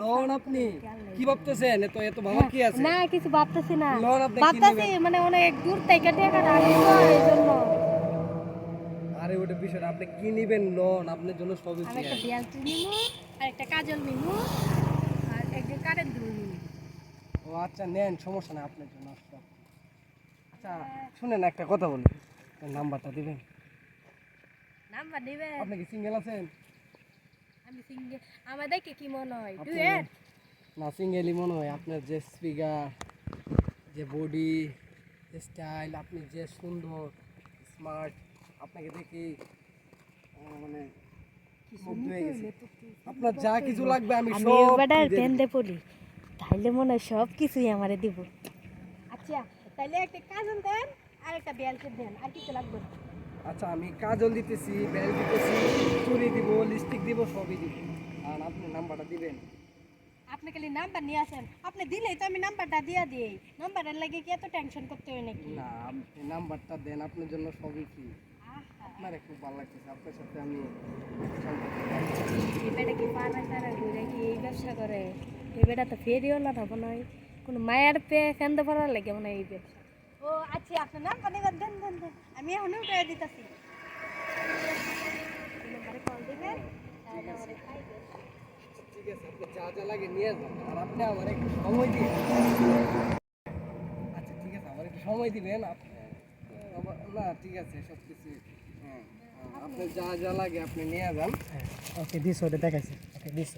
Loan আপনি? কি ভাবতেছেন? এত এত ভাবা কি আছে? না কিছু ভাবতেছি না। লোন আপনি ভাবতেছি মানে অনেক দূর থেকে তো এই জন্য আরে ওটা বিষয় আপনি কি নিবেন লোন? আপনার জন্য সবই আমি একটা বিয়ালটি নিবো আর একটা কাজল নিবো আর একটা কারেন্ট দুল নিবো ও আচ্ছা নেন সমস্যা নাই আপনার জন্য আচ্ছা শুনেন একটা কথা বলি। নাম্বারটা দিবেন? নাম্বার দিবে আপনি কি সিঙ্গেল আছেন? আমি সিঙ্গেল আমার দেখে কি মনে হয়? ডুয়েট না সিঙ্গেলই মনে হয়। আপনার যে স্পিকার যে বডি স্টাইল আপনি যে সুন্দর স্মার্ট আপনাকে দেখি মানে হয়ে গেছি। আপনার যা কিছু লাগবে আমি আমি সব পেন্দে পড়ি। তাইলে মনে হয় সব কিছুই আমারে দিব। আচ্ছা তাইলে একটা কাজল দেন আর একটা বিয়ালটি দেন। আর কিছু লাগবে আচ্ছা আমি কাজল দিতেছি বেল দিতেছি। চুরি দিব সবই দিব আর আপনি নাম্বারটা দিবেন। আপনি খালি নাম্বার নিয়ে আসেন। আপনি দিলেই তো আমি নাম্বারটা দিয়ে দিই নাম্বারের লাগে কি এত টেনশন করতে হয় নাকি? না আপনি নাম্বারটা দেন আপনার জন্য সবই কি আহা, আপনার খুব ভালো লাগতেছে আপনার সাথে আমি এই বেটা কি পাড়া সারা ঘুরে কি এই ব্যবসা করে? এই বেটা তো ফেরিওয়ালা না মনে হয়। কোনো মায়ের পে কেন্দ্র পড়ার লাগে মনে হয় এই ব্যবসা। ও আচ্ছা আপনার নাম্বার নিবার দেন দেন দেন। আমি এখন উঠে দিতেছি কল দিবেন তাহলে আমারে খাইবেন ঠিক আছে আপনি যা যা লাগে নিয়ে যান আর আপনি আমার একটু সময় দিন আচ্ছা ঠিক আছে আমার একটু সময় দিবেন আপনি না ঠিক আছে সব কিছু হ্যাঁ। হ্যাঁ, আপনি যা যা লাগে আপনি নিয়ে যান ওকে দিস ওটা দেখাইছে ওকে দিস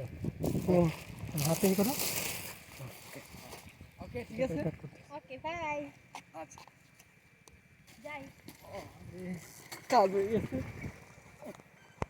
হাতে ই করো ওকে ঠিক আছে ওকে বাই আচ্ছা যাই কাজ হয়ে গেছে